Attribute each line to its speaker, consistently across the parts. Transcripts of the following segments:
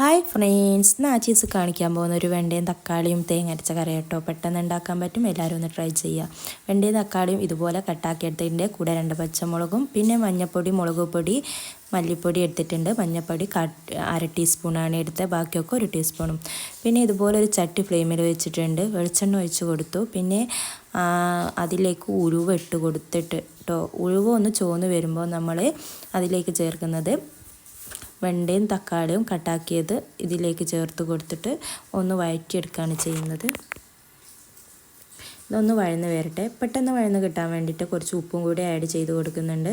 Speaker 1: Hi friends. നാച്ചീസ് കാണിക്കാൻ പോകുന്ന ഒരു വെണ്ടയും തക്കാളിയും തേങ്ങ അരച്ച കറി കേട്ടോ. പെട്ടെന്ന് ഉണ്ടാക്കാൻ പറ്റും. എല്ലാവരും ഒന്ന് ട്രൈ ചെയ്യുക വെണ്ടയും തക്കാളിയും ഇതുപോലെ കട്ടാക്കി എടുത്തിട്ടുണ്ട് കൂടെ രണ്ട് പച്ചമുളകും പിന്നെ മഞ്ഞൾപ്പൊടി മുളക് പൊടി മല്ലിപ്പൊടി എടുത്തിട്ടുണ്ട്. മഞ്ഞൾപ്പൊടി അര ടീസ്പൂണാണ് എടുത്തത്. ബാക്കിയൊക്കെ ഒരു ടീസ്പൂണും പിന്നെ ഇതുപോലെ ഒരു ചട്ടി ഫ്ലെയിമിൽ വെച്ചിട്ടുണ്ട്. വെളിച്ചെണ്ണ ഒഴിച്ച് കൊടുത്തു. പിന്നെ അതിലേക്ക് ഉഴുവ് ഇട്ട് കൊടുത്തിട്ട് കേട്ടോ ഉഴുവ് ഒന്ന് ചോന്ന് വരുമ്പോൾ നമ്മൾ അതിലേക്ക് ചേർക്കുന്നത് വെണ്ടയും തക്കാളിയും കട്ടാക്കിയത് ഇതിലേക്ക് ചേർത്ത് കൊടുത്തിട്ട് ഒന്ന് വഴറ്റിയെടുക്കുകയാണ് ചെയ്യുന്നത്. ഇതൊന്ന് വഴന്ന് വരട്ടെ. പെട്ടെന്ന് വഴന്ന് കിട്ടാൻ വേണ്ടിയിട്ട് കുറച്ച് ഉപ്പും കൂടി ആഡ് ചെയ്ത് കൊടുക്കുന്നുണ്ട്.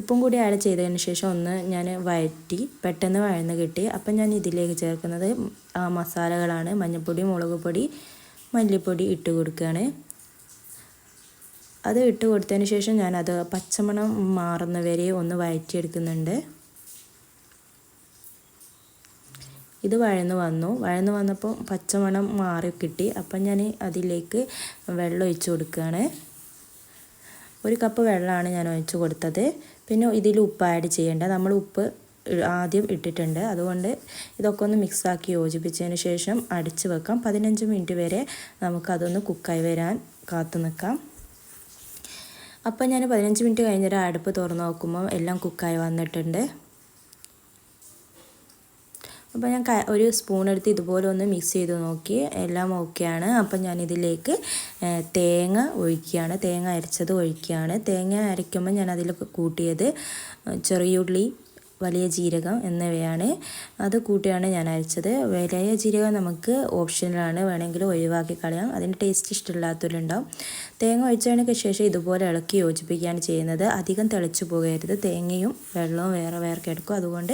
Speaker 1: ഉപ്പും കൂടി ആഡ് ചെയ്തതിന് ശേഷം ഒന്ന് ഞാൻ വഴറ്റി പെട്ടെന്ന് വഴന്ന് കിട്ടി. അപ്പം ഞാൻ ഇതിലേക്ക് ചേർക്കുന്നത് മസാലകളാണ്. മഞ്ഞൾപ്പൊടി മുളക് പൊടി മല്ലിപ്പൊടി ഇട്ട് കൊടുക്കുകയാണ്. അത് ഇട്ട് കൊടുത്തതിന് ശേഷം ഞാനത് പച്ചമണം മാറുന്നവരെ ഒന്ന് വഴറ്റിയെടുക്കുന്നുണ്ട്. ഇത് വഴന്ന് വന്നു. വഴന്ന് വന്നപ്പോൾ പച്ചമണം മാറി കിട്ടി. അപ്പം ഞാൻ അതിലേക്ക് വെള്ളം ഒഴിച്ചു കൊടുക്കുകയാണ്. ഒരു കപ്പ് വെള്ളമാണ് ഞാൻ ഒഴിച്ചു കൊടുത്തത്. പിന്നെ ഇതിൽ ഉപ്പ് ആഡ് ചെയ്യേണ്ട. നമ്മൾ ഉപ്പ് ആദ്യം ഇട്ടിട്ടുണ്ട്. അതുകൊണ്ട് ഇതൊക്കെ ഒന്ന് മിക്സാക്കി യോജിപ്പിച്ചതിന് ശേഷം അടിച്ച് വെക്കാം. പതിനഞ്ച് മിനിറ്റ് വരെ നമുക്കതൊന്ന് കുക്കായി വരാൻ കാത്തു നിൽക്കാം. അപ്പോൾ ഞാൻ പതിനഞ്ച് മിനിറ്റ് കഴിഞ്ഞിട്ട് അടുപ്പ് തുറന്ന് നോക്കുമ്പോൾ എല്ലാം കുക്കായി വന്നിട്ടുണ്ട്. അപ്പോൾ ഞാൻ ഒരു സ്പൂൺ എടുത്ത് ഇതുപോലെ ഒന്ന് മിക്സ് ചെയ്ത് നോക്കി. എല്ലാം ഓക്കെയാണ് അപ്പം ഞാൻ ഇതിലേക്ക് തേങ്ങ ഒഴിക്കുകയാണ്. തേങ്ങ അരച്ചത് ഒഴിക്കുകയാണ്. തേങ്ങ അരയ്ക്കുമ്പോൾ ഞാൻ കൂട്ടിയത് ചെറിയുള്ളി വലിയ ജീരകം എന്നിവയാണ് അത് കൂട്ടിയാണ് ഞാൻ അരച്ചത്. വലിയ ജീരകം നമുക്ക് ഓപ്ഷനിലാണ്. വേണമെങ്കിൽ ഒഴിവാക്കി കളയാം. അതിന്റെ ടേസ്റ്റ് ഇഷ്ടമില്ലാത്തവരുണ്ടാവും. തേങ്ങ ഒഴിച്ചതിനൊക്കെ ശേഷം ഇതുപോലെ ഇളക്കി യോജിപ്പിക്കുകയാണ് ചെയ്യുന്നത്. അധികം തിളച്ചു പോകരുത്. തേങ്ങയും വെള്ളവും വേറെ വേറെ കിടക്കും അതുകൊണ്ട്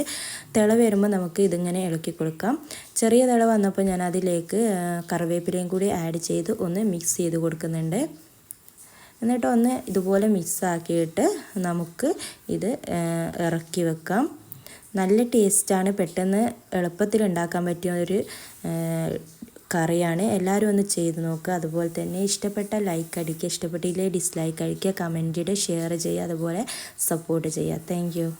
Speaker 1: തിള വരുമ്പോൾ നമുക്ക് ഇതിങ്ങനെ ഇളക്കി കൊടുക്കാം. ചെറിയ തിള വന്നപ്പോൾ ഞാൻ അതിലേക്ക് കറിവേപ്പിലയും കൂടി ആഡ് ചെയ്ത് ഒന്ന് മിക്സ് ചെയ്ത് കൊടുക്കുന്നുണ്ട്. എന്നിട്ട് ഒന്ന് ഇതുപോലെ മിക്സാക്കിയിട്ട് നമുക്ക് ഇത് ഇറക്കി വെക്കാം. നല്ല ടേസ്റ്റാണ് പെട്ടെന്ന് എളുപ്പത്തിൽ ഉണ്ടാക്കാൻ പറ്റിയ ഒരു കറിയാണ്. എല്ലാവരും ഒന്ന് ചെയ്ത് നോക്കുക അതുപോലെ തന്നെ ഇഷ്ടപ്പെട്ട ലൈക്ക് അടിക്കുക. ഇഷ്ടപ്പെട്ടില്ലേ ഡിസ്ലൈക്ക് അടിക്കുക. കമന്റ് ചെയ്യുക ഷെയർ ചെയ്യുക. അതുപോലെ സപ്പോർട്ട് ചെയ്യുക. താങ്ക്